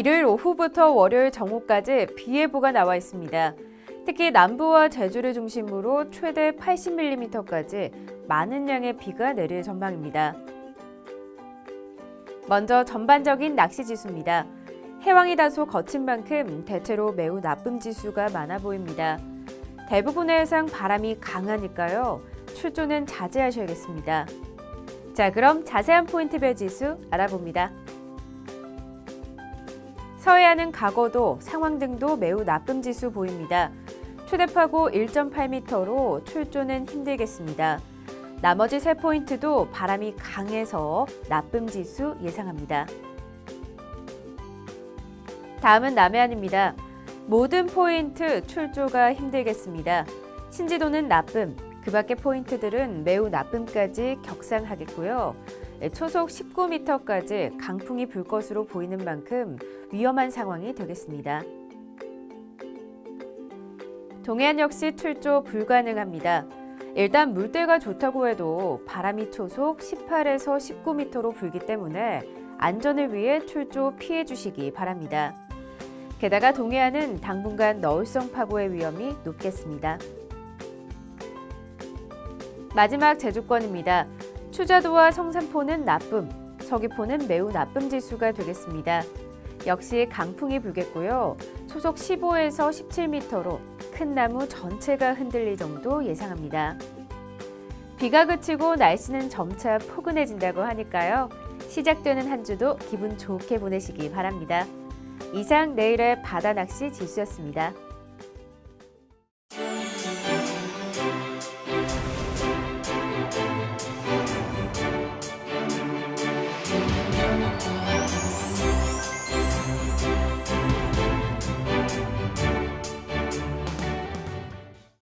일요일 오후부터 월요일 정오까지 비 예보가 나와 있습니다. 특히 남부와 제주를 중심으로 최대 80mm까지 많은 양의 비가 내릴 전망입니다. 먼저 전반적인 낚시 지수입니다. 해왕이 다소 거친 만큼 대체로 매우 나쁨 지수가 많아 보입니다. 대부분의 해상 바람이 강하니까요. 출조는 자제하셔야겠습니다. 자, 그럼 자세한 포인트별 지수 알아봅니다. 서해안은 각오도, 상황 등도 매우 나쁨 지수 보입니다. 최대파고 1.8m로 출조는 힘들겠습니다. 나머지 세 포인트도 바람이 강해서 나쁨 지수 예상합니다. 다음은 남해안입니다. 모든 포인트 출조가 힘들겠습니다. 신지도는 나쁨, 그 밖의 포인트들은 매우 나쁨까지 격상하겠고요. 네, 초속 19m까지 강풍이 불 것으로 보이는 만큼 위험한 상황이 되겠습니다. 동해안 역시 출조 불가능합니다. 일단 물때가 좋다고 해도 바람이 초속 18에서 19m로 불기 때문에 안전을 위해 출조 피해 주시기 바랍니다. 게다가 동해안은 당분간 너울성 파고의 위험이 높겠습니다. 마지막 제주권입니다. 추자도와 성산포는 나쁨, 서귀포는 매우 나쁨 지수가 되겠습니다. 역시 강풍이 불겠고요. 초속 15에서 17m로 큰 나무 전체가 흔들릴 정도 예상합니다. 비가 그치고 날씨는 점차 포근해진다고 하니까요. 시작되는 한 주도 기분 좋게 보내시기 바랍니다. 이상 내일의 바다 낚시 지수였습니다.